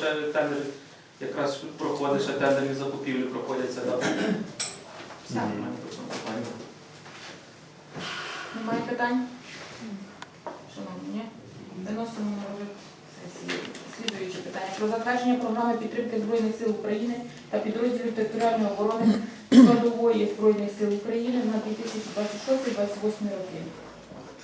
ще тендери, якраз проходить, ще тендерні закупівлі проходяться. Да. Все, немає питань? Шановні, ні? Виносимо на розгляд сесії. Слідуюче питання. Про затвердження програми підтримки Збройних сил України та підрозділів територіальної оборони складової Збройних сил України на 2026-2028 роки.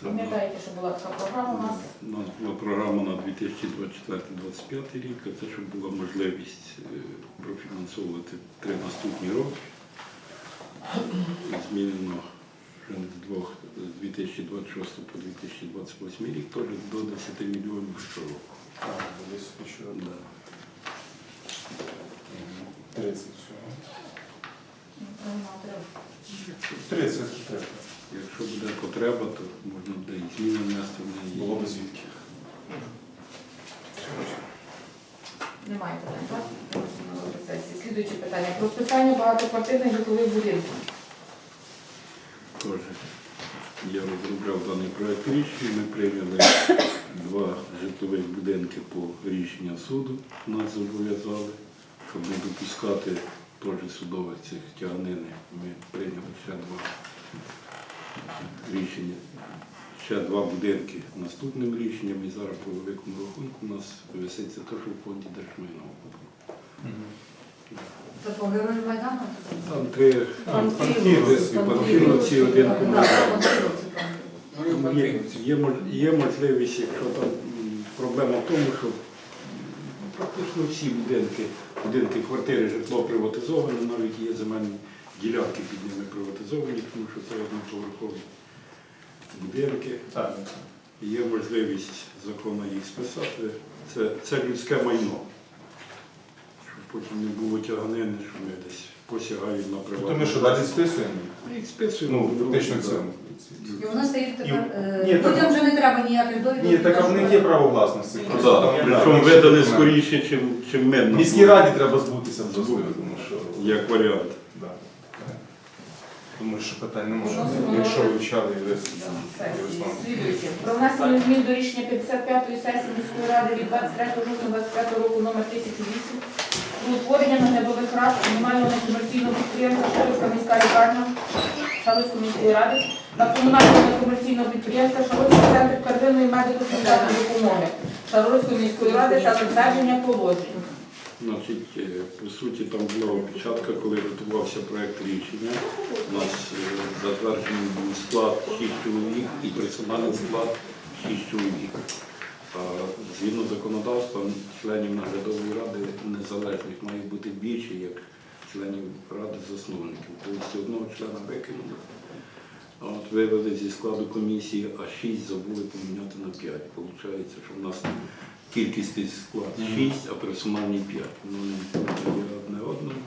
Пам'ятаєте, що була така програма у нас? у нас була програма на 2024-2025 рік, а це щоб була можливість е, профінансовувати три наступні роки. Змінено вже з 2026 по 2028 рік теж до 10 мільйонів щороку. А, десь ще Да. 30 всього. 30 треба. Якщо буде потреба, то можна буде і зміни внести в неї. Було б звідки. Немає питань, так? Виносимо на розгляд сесії. Слідуюче питання. Про списання багатоквартирних житлових будинків. Теж я розробляв даний проект рішення. Ми прийняли два житлових будинки по рішенню суду. Нас зобов'язали, щоб не допускати теж судових цих тяганини. Ми прийняли ще два рішення. Ще два будинки наступним рішенням і зараз по великому рахунку у нас виситься те, що в фонді держмайна. Це по герою Майдану? Там три. Панфіловці, один. Ну, Є, є, мож- є можливість, якщо там проблема в тому, що практично всі будинки, будинки, квартири, житло приватизоване, навіть є земельні ділянки під ними приватизовані, тому що це одноповерхові будинки. Так. Є можливість законно їх списати. Це, це людське майно. Щоб потім не було тяганини, що ми десь посягають на приватну. То ми що, далі списуємо? Ми їх списуємо. Ну, фактично це. І у нас тепер, е, Ні, так- людям вже не треба ніяких довідок. Ні, так а в них є право власності. Просто там Причому видали скоріше, чим, чим ми. Міській раді треба збутися в Збути. тому що... Як варіант. Тому що питань не може бути, на якщо вивчали юрист. Про внесення змін до рішення 55-ї сесії міської ради від 23 жовтня 25 року номер 1008 про утворення наглядових рад комунального некомерційного підприємства Шарівська міська лікарня Шарівської міської ради та комунального некомерційного підприємства Шарівський центр первинної медико-соціальної допомоги Шарівської міської ради та затвердження положень. Значить, е, по суті, там була опечатка, коли готувався проект рішення. У нас е, затверджений був склад 6 чоловік і персональний склад 6 чоловік. А згідно законодавства, членів наглядової ради незалежних має бути більше, як членів ради засновників. Тобто одного члена викинули. От вивели зі складу комісії, а 6 забули поміняти на 5. Получається, що в нас кількісний склад 6, а персональний 5. Ну, не одне одному.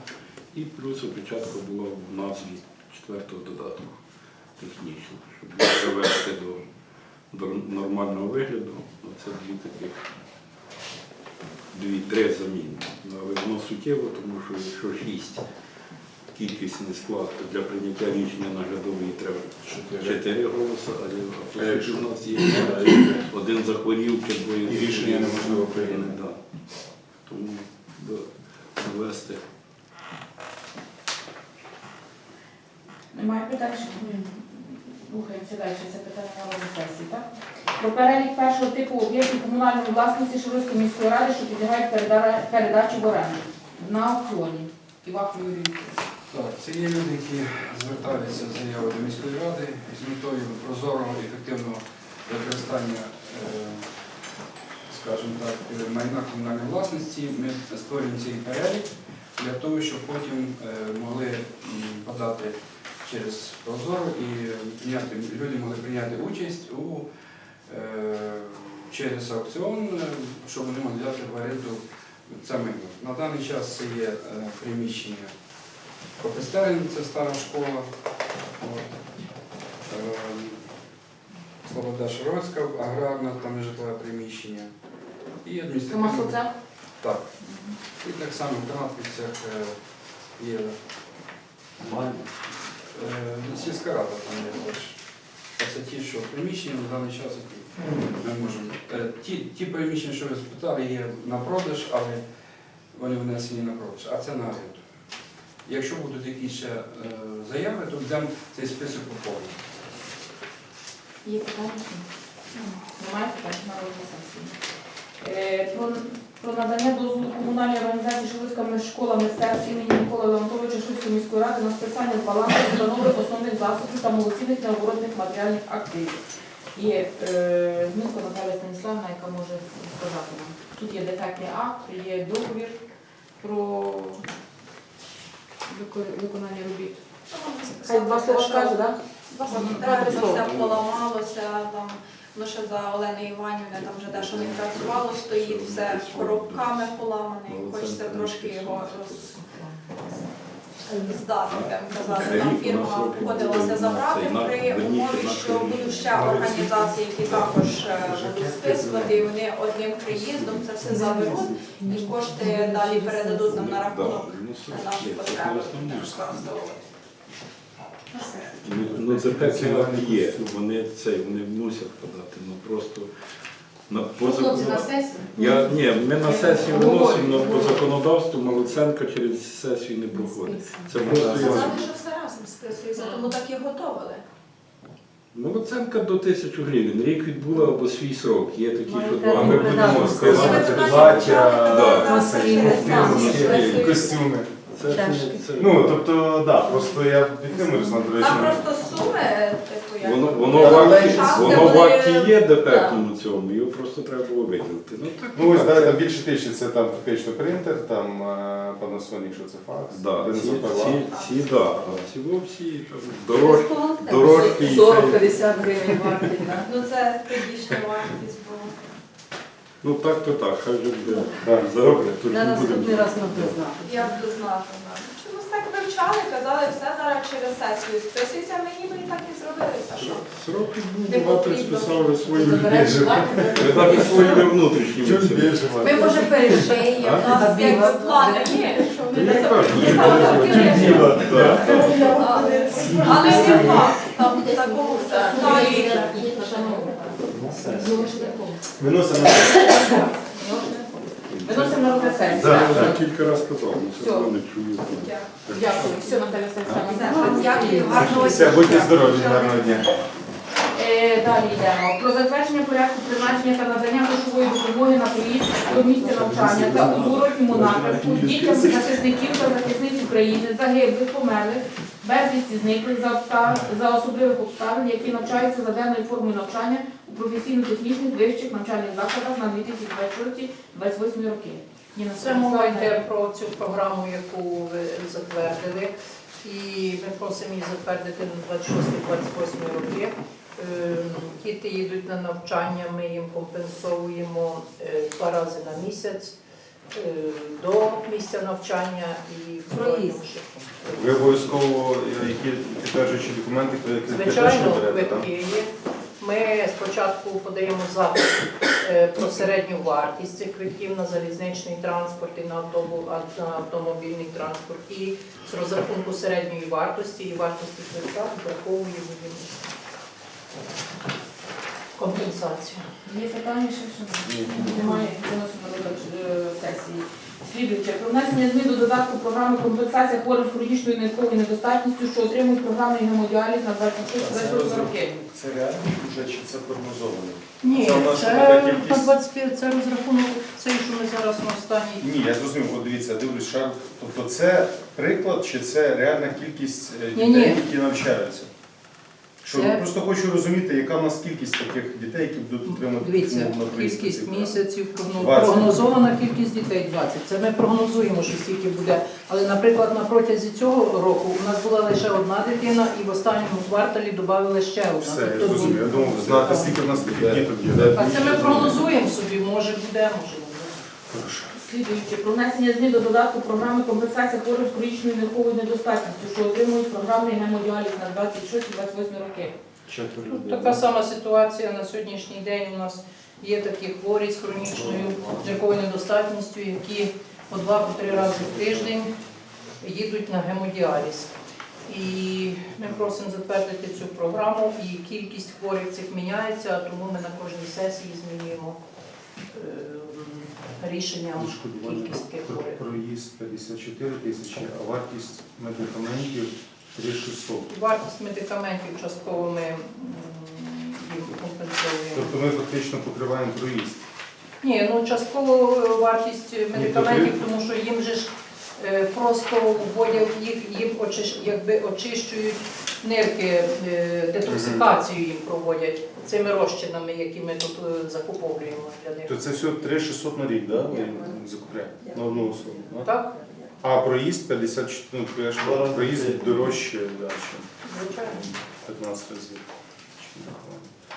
І плюс опечатка була в назві четвертого додатку технічно, щоб привести до, до нормального вигляду. Оце дві таких дві-три заміни. Ну, Але воно суттєво, тому що якщо 6 кількісний склад, то для прийняття рішення наглядової треба Чотири. чотири голоси, а Е, в нас є один захворів чи двоє. І рішення неможливо прийняти. Да. Тому да, довести. Немає питань? Рухаємося далі. Це питання на сесії, так? Про перелік першого типу об'єктів комунальної власності Широкої міської ради, що підлягають переда- передачі в оренду на аукціоні. Іваху Юрій Вікторович. Так, це є люди, які звертаються з заявою до міської ради з метою прозорого і ефективного використання, е, скажімо так, майна комунальної власності. Ми створюємо цей перелік для того, щоб потім е, могли подати через прозоро і люди могли прийняти участь у е, через аукціон, щоб вони могли взяти в оренду це майно. На даний час це є приміщення Попестерин, це стара школа. Ем, Слобода Широкська, аграрна, там житлове приміщення. І адміністративне. маслоцех? Так. І так само в Канатвицях е, є е, ну, сільська рада там є теж. Це ті, що приміщення на даний час Ми можемо. Е, Ті, ті приміщення, що ви спитали, є на продаж, але вони внесені на продаж, а це на оренду. Якщо будуть якісь ще е, заяви, то будемо цей список поповнити. Є питання? Немає розгляд сесії. Е, Про, надання дозволу комунальній організації Шилицька школа мистецтв імені Миколи Леонтовича Шилицької міської ради на списання з балансу установи основних засобів та молодцівних необоротних матеріальних активів. Є е, Змінко Наталя Станіславна, яка може сказати нам. Тут є дефектний акт, є договір про виконання робіт. Хай два слова скаже, так? Це все поламалося, там, ну ще за Олени Іванівни, там вже те, що не працювало, стоїть все коробками поламане, хочеться трошки його здати, казати. Там фірма погодилася забрати при умові, що будуть ще організації, які також е, будуть списувати, і вони одним приїздом це все заберуть, і кошти далі передадуть нам на рахунок Ну, ну дефекти є, вони це, вони мусять подати, ну просто на по Хлопці на закону- Я ні, ми на сесію виносимо, але по законодавству Малоценко через сесію не проходить. Це просто його. Тому так і готовили. оценка до тисячу гривень. Рік відбула або свій срок. Є такі, що Ну, А два. ми будемо плаття, костюми, костюми. Це, це, це, Ну, тобто, да, просто я підтримую Руслан, до. Там просто суми, типу, як Воно, воно, в акті, воно в акті є дефектному цьому, його просто треба було виділити. Ну так, Ну, ось так, да, там більше тисячі, це там фактично принтер, там е, Panasonic, що це факс, Да, ці, бензопила. ці, ці, да, а ці всі там, дорож, дорожки. і це- 40-50 гривень вартість? Ну це тодішня вартість. Ну так, то так, хай вже буде. Так, За- На не наступний будемо. раз ми будемо знати. Я б дознати. Чомусь так вивчали, казали, все зараз через сесію списується, ми ніби і так і зробили. Та що? Срок був, багато потрібно. списали свої більше. Ви так і своїми внутрішніми. Чуть цими. більше Ми мати. може перешиємо, у нас якби плани є, що ми не я кажу, записали. Діла, да. Але не факт, там такого все старі. Виносимо. Виносимо на розгляд сесії. Я вже кілька разів казав, ну Все. одно не чую. Дякую. Все, Наталя Станіславна. Дякую, гарного Все, будьте здорові, гарного дня. Е, Далі йдемо. Про затвердження порядку призначення та надання грошової допомоги на проїзд до місця навчання та у зворотньому напрямку дітям захисників та захисниць України, загиблих, померлих, безвісті зниклих за, обста- за особливих обставин, які навчаються за денною формою навчання професійно-технічних вищих навчальних закладах на 2024-2028 роки. Ніна Це мова йде про цю програму, яку ви затвердили. І ми просимо її затвердити на 26-28 роки. Ем, Діти їдуть на навчання, ми їм компенсуємо е, два рази на місяць е, до місця навчання і Проїзд. Ви обов'язково е, які підтверджуючі документи, які Звичайно, квитки є. Ми спочатку подаємо запит е, про середню вартість цих квитків на залізничний транспорт і на автомобільний транспорт. І з розрахунку середньої вартості і вартості квитка враховуємо їм компенсацію. Є питання ще що? Немає виносимо на розгляд е, сесії. Слідуюче. Про внесення змін до додатку програми компенсація хворих з хронічною нирковою недостатністю, що отримують програмний гемодіаліз на 26-28 роки. Це реально вже чи це прогнозовано? Ні, Це це на? 25, це розрахунок цей, що ми зараз на останній. Ні, я зрозумів, от дивіться, дивлюсь шар. Тобто це приклад чи це реальна кількість е, Ні, дітей, ні. які навчаються? Що Це- просто хочу розуміти, яка в нас кількість таких дітей, які будуть отримати Дивіться, умовно кількість цих місяців, прогноз- 20. прогнозована кількість дітей 20. Це ми прогнозуємо, що стільки буде. Але, наприклад, на протязі цього року у нас була лише одна дитина, і в останньому кварталі додали ще одна. Все, я Тобто, зрозумів. Я думав, знати, скільки в нас таких діток є. а це ми прогнозуємо собі, може буде, може не буде. Слідуюче. Про внесення змін до додатку програми компенсація хворих з хронічною нирковою недостатністю, що отримують програмний гемодіаліз на 26-28 роки. Ну. Така сама ситуація на сьогоднішній день. У нас є такі хворі з хронічною жирковою недостатністю, які по два-по три рази в тиждень їдуть на гемодіаліз. І ми просимо затвердити цю програму, і кількість хворих цих міняється, тому ми на кожній сесії змінюємо е, рішенням кількість хворих. проїзд 54 тисячі, а вартість медикаментів 3600. Вартість медикаментів частково ми їх компенсуємо. Тобто ми фактично покриваємо проїзд. Ні, ну частково вартість медикаментів, тому що їм же ж просто вводять їх, їм очищ, якби очищують нирки, е, детоксикацію їм проводять цими розчинами, які ми тут е, закуповуємо для них. То це все 3600 на рік, да? ви закупляєте? На одну особу. да? Так, А проїзд 54, ну, я проїзд дорожче, да, чим звичайно. 15 разів.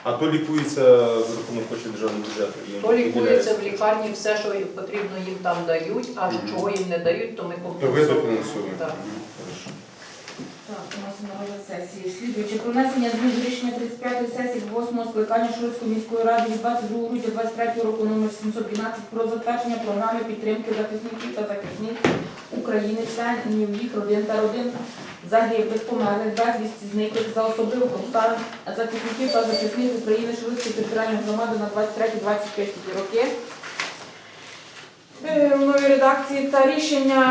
А то лікується за рахунок коштів державного бюджету. їм То лікується виділяється. в лікарні все, що їм потрібно, їм там дають, а чого їм не дають, то ми То ви компенсуємо. дофінансуєте. Так. Мгм, хорошо. Так, у нас на розгляд сесії. Слідуючи про внесення змін до рішення 35-ї сесії 8 скликання Шурської міської ради від 22 грудня 23 року номер 712 про затвердження програми підтримки захисників та захисниць України, членів їх родин та родин загиблих, померлих, безвісті зниклих за особливих обставин захисників та захисниць України Шурської територіальної громади на 23-25 роки. Е, в новій редакції та рішення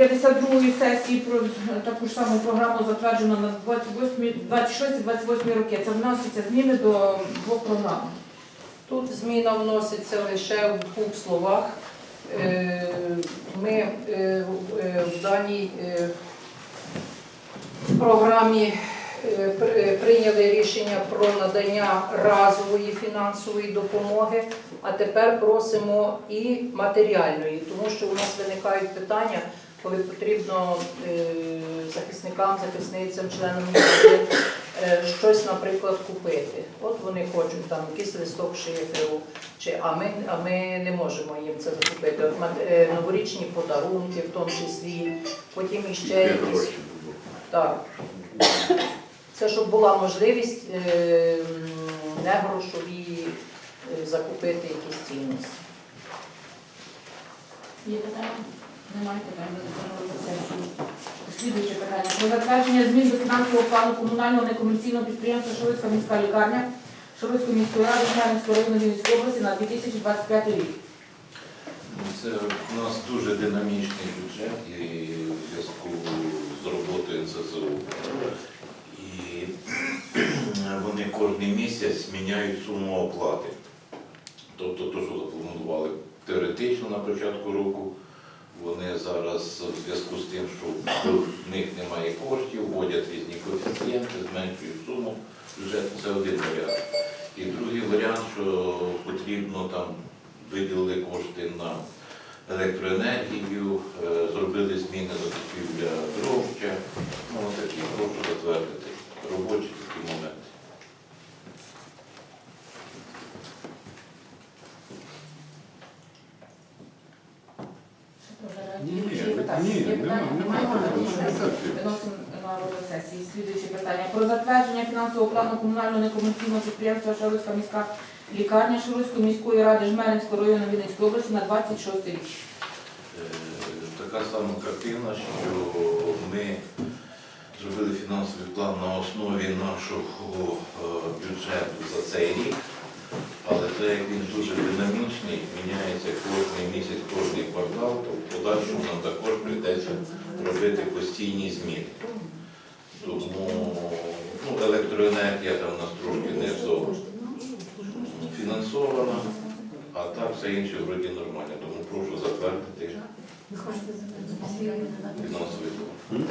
52-ї сесії про таку ж саму програму затверджено на 26-28 роки. Це вносяться зміни до двох програм. Тут зміна вноситься лише в двох словах. Е, Ми е, в- даній програмі прийняли рішення про надання разової фінансової допомоги, а тепер просимо і матеріальної, тому що у нас виникають питання, коли потрібно е, захисникам, захисницям, членам їх е, щось, наприклад, купити. От вони хочуть там якийсь листок шиферу, чи а ми, а ми не можемо їм це закупити. От е, новорічні подарунки, в тому числі, потім іще якісь. Так. Це щоб була можливість е, не грошові е, закупити якісь цінності. Є питання? Немає питань до сесії. Слідуюче питання. Про затвердження змін до фінансового плану комунального некомерційного підприємства Шовицька міська лікарня Шовицької міської ради Жмеринського району Вінницької області на 2025 рік. Це у нас дуже динамічний бюджет і в зв'язку з роботою НСЗУ. І вони кожен місяць міняють суму оплати. Тобто те, що запланували теоретично на початку року, вони зараз в зв'язку з тим, що в них немає коштів, вводять різні коефіцієнти, зменшують суму бюджету. Це один варіант. І другий варіант, що потрібно там виділили кошти на електроенергію, е, зробили зміни до купівля дрожча. Ну, такі прошу затвердити робочі такі моменти. Ні, ні, Є питання? ні, Є питання? нема, Немає нема. питань? Виносимо на розгляд сесії. Слідуюче питання. Про затвердження фінансового плану комунального некомерційного підприємства Шаровська міська лікарня Шаровської міської ради Жмеринського району Вінницької області на 26 рік. Е, Така сама картина, що ми зробили фінансовий план на основі нашого е, бюджету за цей рік, але так як він дуже динамічний, міняється кожен місяць, кожний квартал, то в подальшому нам також прийдеться робити постійні зміни. Тому ну, електроенергія там у нас трошки не фінансована, а так все інше вроді нормально. Тому прошу затвердити фінансовий план.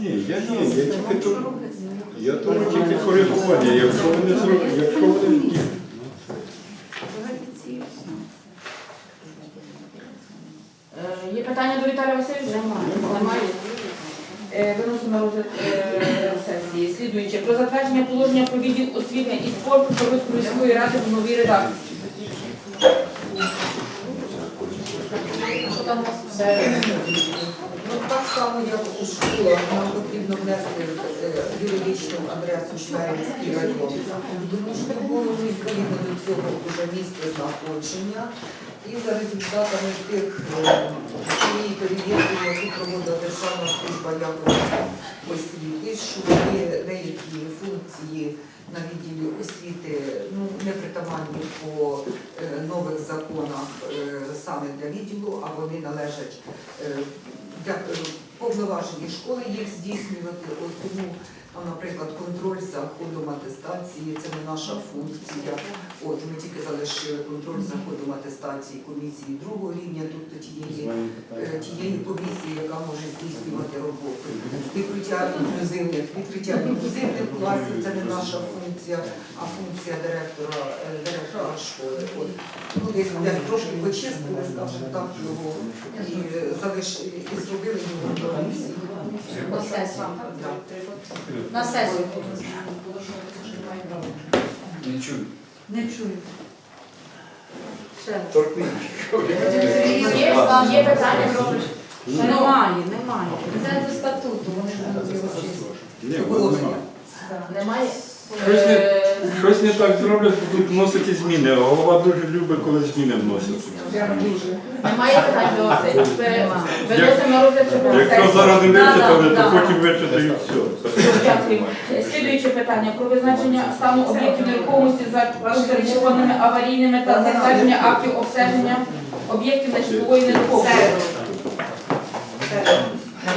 Ні, я ні, я тільки тут. Я тут тільки коригування. Якщо вони зроблять, якщо вони ні. Е, Є питання до Віталія Васильовича? Немає. Е, Виносимо на розгляд е, сесії. Слідуюче. Про затвердження положення про відділ освіти і спорту Шаровської міської ради в новій редакції. Все? Ну, так само, як у школах, нам потрібно внести е, юридичну адресу Шверинський район. Тому що було відповідно до цього вже місце знаходження. І за результатами тих е, цієї перевірки, які проводила Державна служба якості освіти, що є деякі функції на відділі освіти ну, притаманні по е, нових законах е, саме для відділу, а вони належать е, для повноважені школи їх здійснювати. От тому, наприклад, контроль за ходом атестації це не наша функція. От ми тільки залишили контроль за ходом атестації комісії другого рівня, тобто тієї, е, тієї комісії, яка може здійснювати роботу. Відкриття інклюзивних, відкриття інклюзивних класів це не наша функція, а функція директора, е, директора школи. От. Ну, десь трошки почистили, скажімо так, його і е, залишили, і зробили його. На сесію. На сесію. Не чую. Не чую. Є, питання про Немає, немає. Це до статуту, вони не немає. Щось не- Е, Щось не так зроблять, будуть вносити зміни. а Голова дуже любить, коли зміни вносять. Немає питань до сесії. Виносимо розгляд на Якщо зараз не вичитали, то потім вичитають все. Дякую. Слідуюче питання про визначення стану об'єктів нерухомості за зареєстрованими аварійними та затвердження актів обстеження об'єктів нежитлової нерухомості.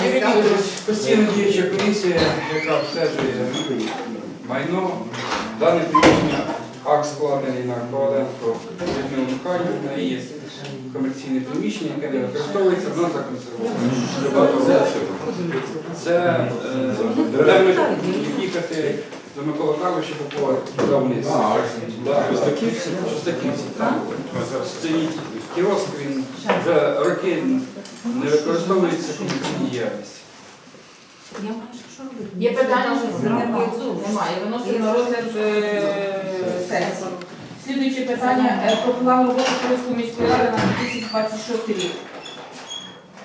Юрій постійно діюча комісія, яка обстежує майно, дане приміщення акт складений на Коваленко Людмилу Михайлівну, в неї є комерційне приміщення, яке не використовується, воно законсервовано. Це де ми їхати до Микола Карловича Попова туди вниз. Шостаківці, Шостаківці. Стоїть кіоск, він вже роки не використовується комерційній діяльності. Є питання? Немає. Виносимо на розгляд е, сесії. Слідуюче питання е, про план роботи Київської міської ради на 2026 рік.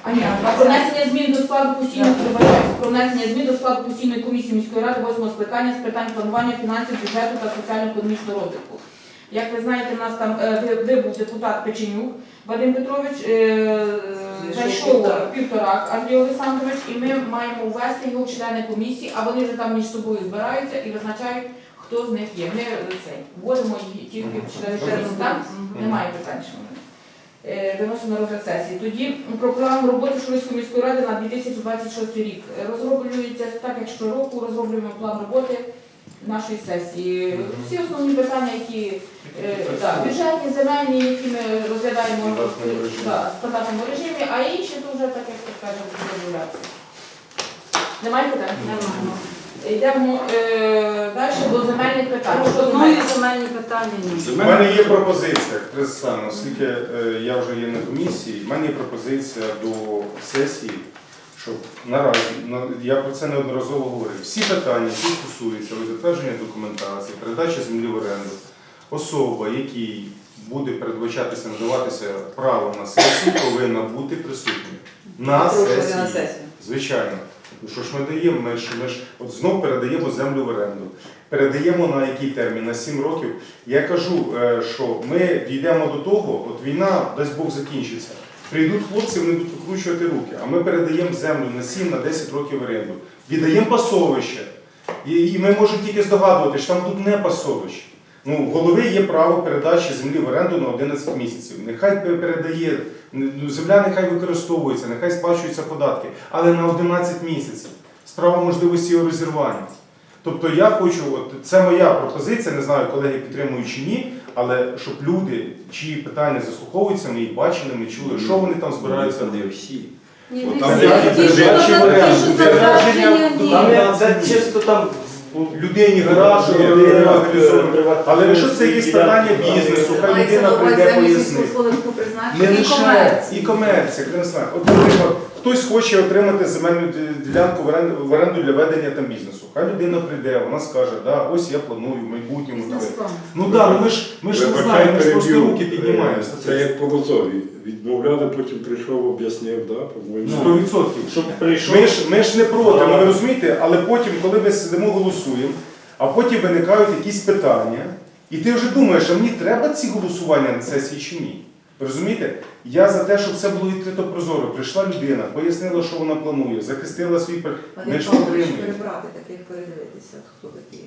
А ні, про внесення змін до складу постійної про внесення змін до складу постійної комісії міської ради 8 скликання з питань планування фінансів, бюджету та соціально-економічного розвитку. Як ви знаєте, у нас там е, ви- вибув депутат Печенюк Вадим Петрович, е, зайшов півторак Андрій Олександрович, і ми маємо ввести його в члени комісії, а вони вже там між собою збираються і визначають, хто з них є. Ми е, це вводимо їх тільки в члени комісії. Немає питань. Виносимо на розгляд сесії. Тоді про план роботи Шуйської міської ради на 2026 рік. Розроблюється так, як щороку розроблюємо план роботи нашої сесії. Всі основні питання, які е, да, бюджетні, земельні, які ми розглядаємо в стандартному режимі, а інші то вже так, як так кажемо, розробляться. Немає питань? Немає. Йдемо е, далі до земельних питань. Що Основні земельні? земельні питання ні. У мене є пропозиція, Христина, оскільки е, я вже є на комісії, в мене є пропозиція до сесії, щоб наразі, я про це неодноразово говорив, всі питання, які стосуються затвердження документації, передачі землі в оренду, особа, якій буде передбачатися, надаватися право на сесію, повинна бути присутня на сесії. Звичайно. Ну що ж ми даємо? Ми ж, ми ж от знов передаємо землю в оренду. Передаємо на який термін? На 7 років. Я кажу, е, що ми дійдемо до того, от війна, дасть Бог, закінчиться. Прийдуть хлопці, вони будуть викручувати руки, а ми передаємо землю на 7 на 10 років в оренду. Віддаємо пасовище. І, і ми можемо тільки здогадувати, що там тут не пасовище. Ну, в голови є право передачі землі в оренду на 11 місяців. Нехай передає, ну, земля нехай використовується, нехай сплачуються податки, але на 11 місяців. Справа можливості його розірвання. Тобто я хочу, от це моя пропозиція, не знаю, колеги підтримують чи ні, але щоб люди, чиї питання заслуховуються, ми їх бачили, ми чули, що вони там збираються. Не всі. Там Це чисто там людині гараж, людині організовано. Але якщо це якісь питання бізнесу, хай людина прийде пояснити. Не лише і комерція, я знаю. От, наприклад, хтось хоче отримати земельну ділянку в оренду, в оренду для ведення там бізнесу. Хай людина прийде, вона скаже, да, ось я планую в майбутньому. Ну так, да, ну ми ж ми ж не знаємо, ми ж просто руки піднімаємо. Е, Це як по Лозові. Відмовляли, потім прийшов, об'яснив, да, по-моєму. Сто відсотків. щоб прийшов. Ми ж, ми ж не проти, ну ви розумієте, але потім, коли ми сидимо, голосуємо, а потім виникають якісь питання, і ти вже думаєш, а мені треба ці голосування на сесії чи ні? Розумієте? Я за те, щоб все було відкрито прозоро. Прийшла людина, пояснила, що вона планує, захистила свій пер- Ми ж підтримуємо. перебрати таких передивитися, хто такі.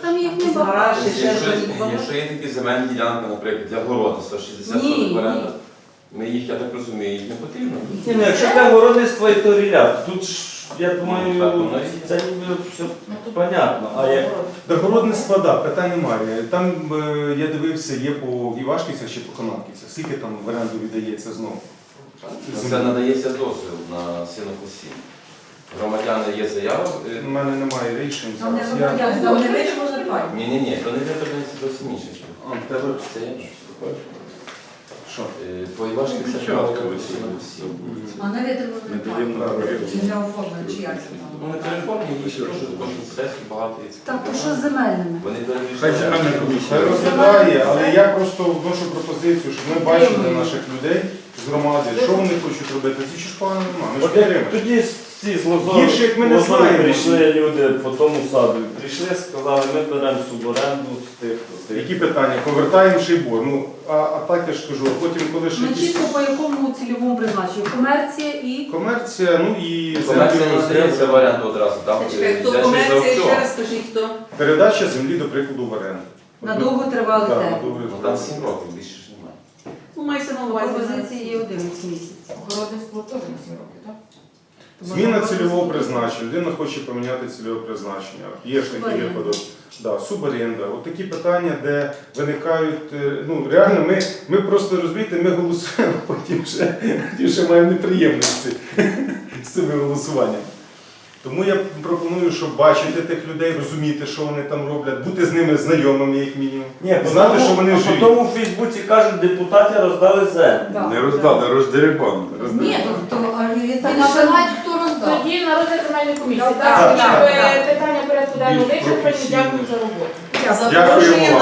Там їх із небагато. гаражі, ще Якщо, щось. якщо є такі земельні ділянки, наприклад, для городу 160 Ні, соток оренда, ми їх, я так розумію, їх не потрібно. Ні, ну якщо для городництва, то ріляк. Тут ж, я думаю, Ну, так воно і є. це ніби все Ну, понятно. А як До городництва, так, да, питань немає. Там е, я дивився, є по Івашківцях чи по Конаківцях. Скільки там в оренду віддається знову? Це надається дозвіл на сінокосіння. Громадяни є заява. е, У мене немає рішень Там не зараз. Я... там не вийшло звертання. Ні, ні, ні, то не виправляється зовсім інше. А, в тебе Це я що? Е, це Печатка мало висить. сінокосіння. А не Не даємо Чи не оформлено, чи як це Ну, там? не переформні, їх теж кожен сесію багато є. Так, то що з земельними? Вони Хай земельна комісія. Розглядає, але я просто вношу пропозицію, щоб ми бачили наших людей з громади, що вони хочуть робити. Це ж погано немає. Ми ж От як підтримуємо. тоді ці з Лозори, Гірше, як ми не Лозори знаємо. прийшли люди по тому саду. Прийшли, сказали, ми беремо суборенду з тих. з тих. Які питання? Повертаємо ще й борг. Ну, а, а так я ж кажу, а потім, коли ще Ми якісь чітко по якому цільовому призначенню? Комерція і комерція, ну і Комерція не здається в оренду одразу, там Чекай, хто йдеш комерція, ще раз скажіть, хто? передача землі, до прикладу, в оренду. На Да, на термін. довгий Ну там 7 років, більше ж немає. Ну, мається на увазі. Пропозиції є 11 місяців. Городництво теж на 7 років, так? Зміна цільового призначення. Людина хоче поміняти цільове призначення. Є ж такий випадок. Да, суборенда. От такі питання, де виникають. е, Ну реально, ми, ми просто розумієте, ми голосуємо, потім ще, потім ще маємо неприємності з цими голосуваннями. Тому я пропоную, щоб бачити тих людей, розуміти, що вони там роблять, бути з ними знайомими, як мінімум. Ні, Знати, тому- що вони а живі. по тому в Фейсбуці кажуть, депутати роздали землю. Да. Не роздали, роздерибан. Ні, то, то а, і І так називають, хто. Тоді на розгляд земельної комісії. Так, Так, так, щоб, питання порядку денного вичерпані. Дякую за роботу. Дякую вам.